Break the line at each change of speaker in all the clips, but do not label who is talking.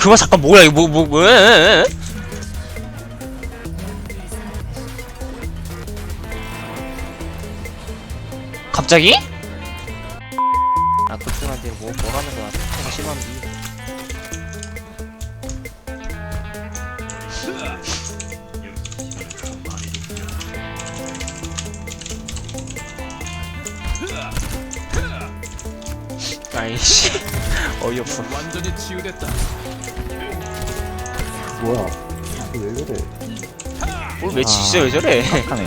그만 잠깐 뭐야 이거 뭐뭐 뭐, 에, 에, 에? 갑자기? 아 그쪽한테 뭐 뭐라는 거야 내가 심한데 아이씨 어이없어
완전히 치유됐다.
뭐야? 왜 그래?
뭘왜 진짜 왜 저래
하네.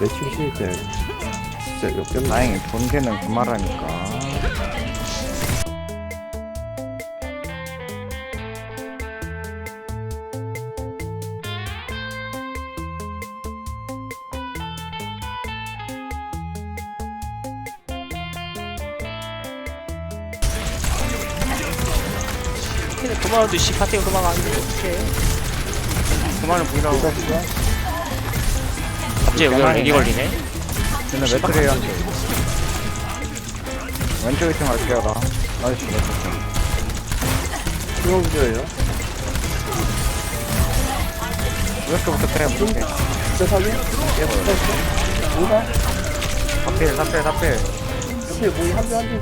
매칭 실때 진짜 역겹네.
다행히 본캐는 그 말하니까.
그만하도 씨 파티가 그만 안 돼. 어떡해. 그만을 보이라고. 갑자기 여기가
그만이네.
렉이 걸리네.
왜 그래요? 왼쪽에 좀 할게요, 나. 나이스, 나이스.
수영주예요?
이렇게부터 빼볼게.
진짜 사기? 얘 붙었어? 뭐가?
사필, 사필, 사필.
옆에 뭐이 한대 한대.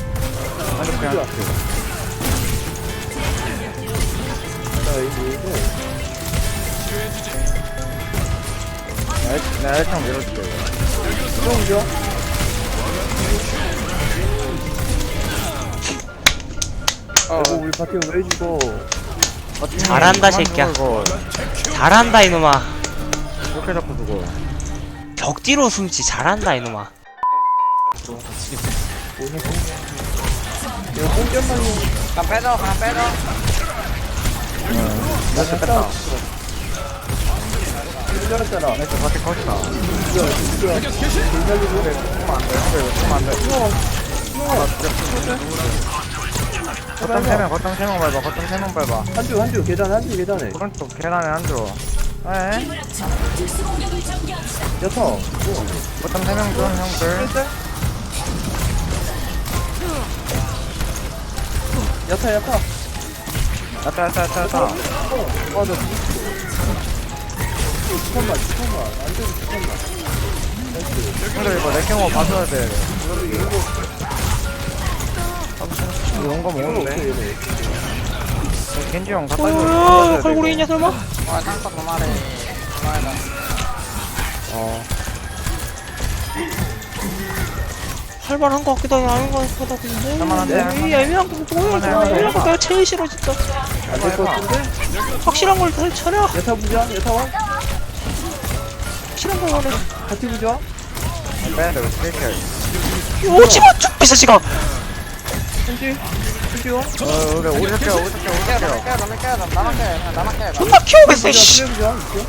한쪽 그냥
이거.
나 1점 밀어줄게? 어,
이거 우리 파티 왜 죽어?
잘한다, 새끼야. 잘한다 이놈아.
이렇게 잡고 죽어.
벽 뒤로 숨지 잘한다 이놈아.
이거 뽕견만
그냥 빼줘, 그냥 빼줘. 뺐다.
힘들었잖아.
나이스, 바티 컷이다.
죽여 죽여. 돌살리고 그래.
죽으면 안 돼, 이거 죽으면 안 돼. 거점 3명, 거점 3명 밟아, 거점 3명 밟아.
한줄 한줄 계단 한줄 계단에.
오른쪽 계단에 한 줄. 에?
여섯.
거점 3명 좀, 형들.
여타 여타.
야타, 야타, 야타, 야타.
어, 아, 나 죽었어. 잠깐만, 잠깐만. 안 돼, 잠깐만.
형들 이거 내 경우 봐줘야 돼. 이거 먹었는데?
어떻게 얘네.
겐지 형 갖다
어,
줘.
걸고리 있냐 설마?
아, 쌍꺼 그만해. 그만해라.
어.
할만한 거 같기도 하고 아닌 거 같기도 하고 근데
할만한데,
에이, 애매한 거 뭐야
할만해,
이거 애매한 거. 내가 제일 싫어 진짜
안될 것 같은데?
확실한 걸 다 차려
여타 부자? 여타 와?
확실한 걸 원해
파티 부자?
빼야 돼, 왜 이렇게.
오지마 쭉 비싸지가
현지? 현지 와?
어, 오리 새끼야, 오리 새끼야. 깨야 돼, 깨야 돼, 나만 깨, 나만 깨.
존나 키워겠어 씨.
부자? 있어?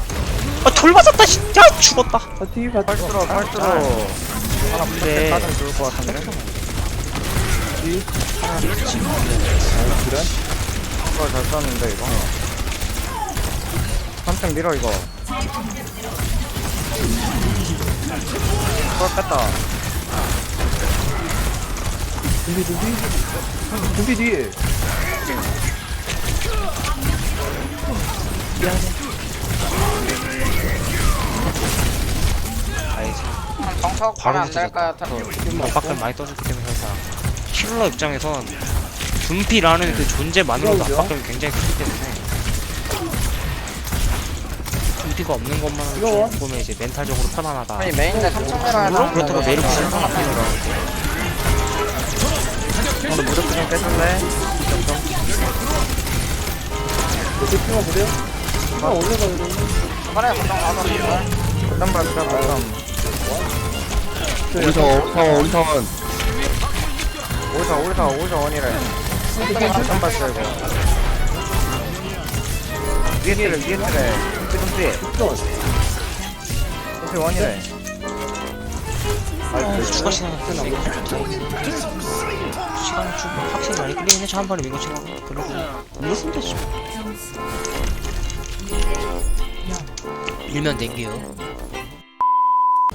아, 돌 맞았다 진짜 죽었다
파티 파티.
펄스로, 펄스로. 하나
네.
부탁해 따면 좋을 것 같은데?
아, 그래?
이거 잘 썼는데, 이거. 3층 밀어, 이거. 이걸 뺐다.
준비 준비. 준비 뒤에.
알지
정석
바로
안 될까요?
압박을 많이 떠줬기 때문에 항상 킬러 입장에선 분피라는 그 존재만으로도
그러죠.
압박감이 굉장히 크기 때문에 분피가 없는 것만으로 보면 이제 멘탈적으로 편안하다
아니, 메인데 3층 밀어야
물론 그렇다고 메르크를 하나 빼더라고
오늘 무조건 좀?
어떻게 팀만 보세요? 아 그럼.
그래, 걱정 가서. 봐, 일단 봐, 일단.
우리서
오리사원, 오리사원. 오리사, 오리사, 오리사 원이래. 일단 봤어, 이거. 위에 트레, 위에 트레. dum피, dum피. dum피 원이래.
추가 시간 끝나 이거 시간 좀 확실히 많이 끌리긴 해저 한 번에 민거 치고 그리고 밀었으면 되지 밀면 댕겨요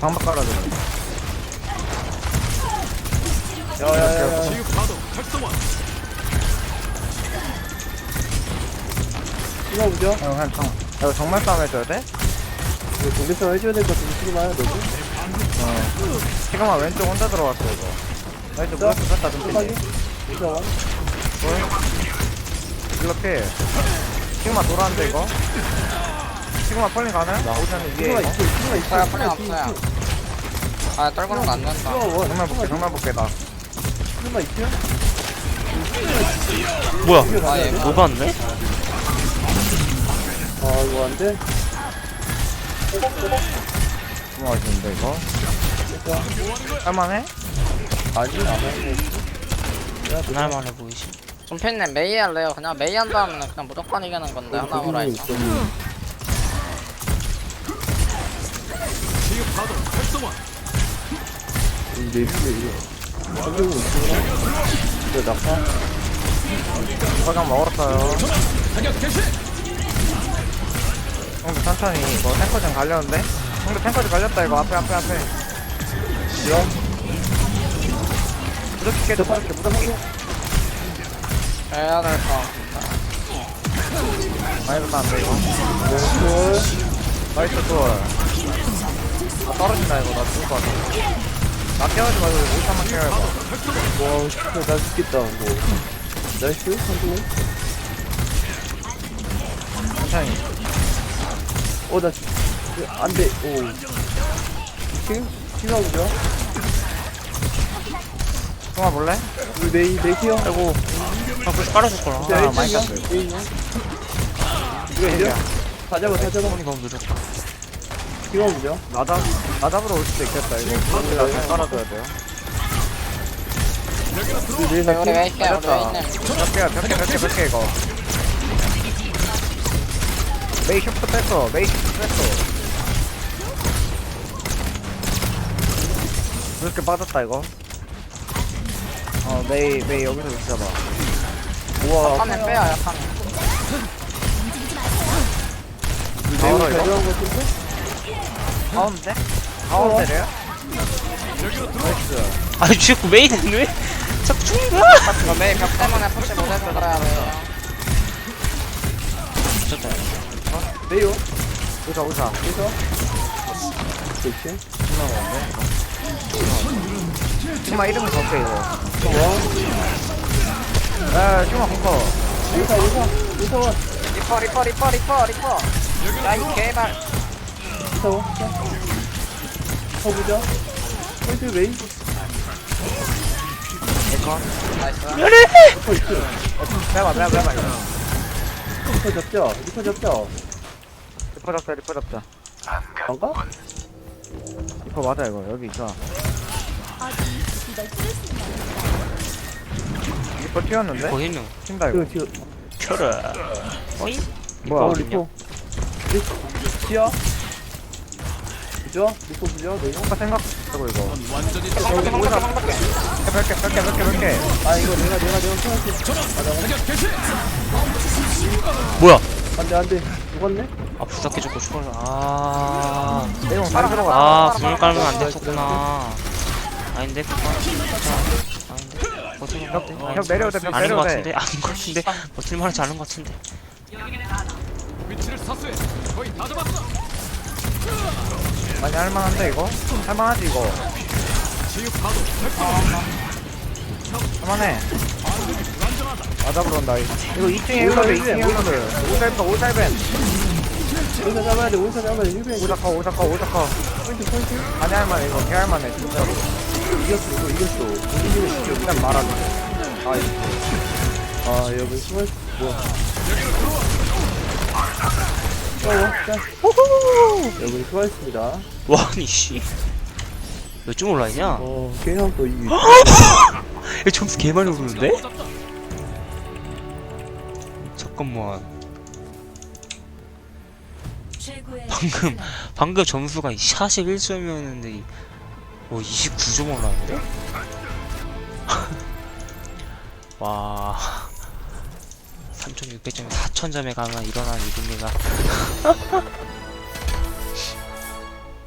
방박 깔아줘.
야야야야.
치유 파도 활성화.
핑화 보죠.
형 그냥 정 이거 정말 싸움 해줘야 돼?
이거 동대처럼 해줘야 될 것 같은데, 시그마야, 너도.
어 지금아 왼쪽 혼자 들어왔어 이거 왼쪽
자,
샀다
끝까지.
좀
무서워.
이렇게 지금아 돌아왔는데 이거 지금아 펄링 가능? 오션이 위에
핑화
이거
있어, 핑화 있어.
없어요. 아, 떨구는 거안 된다.
정말 볼게 정말 볼게 나
핑화 있죠?
뭐야
핑화
아?
녹았네?
아, 이거 안 돼?
너무 맛있는데 이거 할만해?
아니, 안 해.
그날만해 보이지
좀피님 메이 할래요. 그냥 메이 한다면 그냥 무조건 이기는 건데, 하나무라
이
있어.
이제 이거 이거. 한국은 있구나. 이거 낙하.
화장 먹었어요 형도 천천히 이거 탱커 좀 갈렸는데? 형도 탱커 좀 갈렸다 이거 앞에 앞에 앞에
저 빠르게 무덤하게.
해야 될 거.
많이 붙다 안돼 이거. 나이스 투어 아 떨어진다 이거 나 죽을 것 같아 나 깨우지 말고 오션만 깨워봐
와, 진짜 나 죽겠다, 뭐. 나이스, 한국.
천천히
어, 나 죽, 안 돼, 오. 지금? 보죠?
통화 볼래?
우리 메이, 메이 키어.
아이고 아 벌써 깔아줄 거라
자,
아,
1등이야?
많이 땄어요.
메이냐? 이거 이겨? 다 잡아, 다 잡아.
손이 너무 느렸다
핑화 보죠?
나 잡, 나 잡으러 올 수도 있겠다 이거 근데 나잘 깔아줘야 돼요
우리
우리 우리.
몇 개야 몇개 몇개 몇개 이거 메이 슈퍼 뺐어 메이 슈퍼 뺐어 그렇게 빠졌다 이거 어 메이 메이 여기서 있어봐
우와,
약하면.
우리
나오나,
메이
이거?
가져간 거 같은데?
가운데? 가운데래요? 나이스
아니 자꾸 메인은 왜 자꾸 죽는 거야
이거 메이 벽 때문에 푸시 못해서 그래야 돼요.
미쳤다
메이요?
의사 의사
그래서? 그렇지.
치마 이름 적게 이거 치마 공커
인사, 인사, 인사 원.
리퍼, 리퍼, 리퍼, 리퍼, 리퍼. 야, 이 개발.
인사 원. 자. 어, 보자. 포인트 메이.
나이스.
어, 있어.
빼봐 빼봐 빼봐 이거
리퍼 잡자. 리퍼 잡자.
리퍼 잡자 리퍼 잡자
안 가?
리퍼 맞아 이거 여기 있어 리퍼 튀었는데?
거기 있는
튄다 이거
이거 지금.
켜라 어이?
뭐야
어, 리퍼. 리퍼. 지야? 보죠? 리퍼 보죠? 메이.
뭔가 생각하고 이거.
방밖에, 방밖에.
몇개 몇개 몇개 몇개
아, 이거 내가, 내가, 내가 생각해.
뭐야?
안 돼, 안 돼. 죽었네?
아 부탁해 줬고 죽어라 아...
내용 잘 들어가
아 분을 깔면 안 됐었구나. 아닌데 아닌데. 버틸 것 같은데
형 내려오대 형
아닌 것
내려오대
같은데 아닌 것 같은데. 버틸 만하지 않은 것 같은데
많이 할만한데 이거? 할만하지 이거 할만해 맞아보러 온다 이거 2층에 힐러드 2층에 힐러드 오살벤 오살벤
오사 잡아야 돼, 오사 잡아야 돼. 힐뱅.
오사커 오사커 오사커
포인트, 포인트.
많이 할만해 이거 개 할만해 진짜로
이겼어, 이거 이겼어. 집에 진짜
일단 말하자 아 이거
아, 여기 숨을, 뭐야. 여러분, 수고하셨습니다.
와 아니 씨몇 점 올라있냐?
어, 게임 또 이기.
야 점수 개 많이 오르는데? 잠깐만 방금 방금 점수가 41점이었는데 뭐 29점 올랐는데? 와 3600점에 4000점에 가면 일어나는 일입니다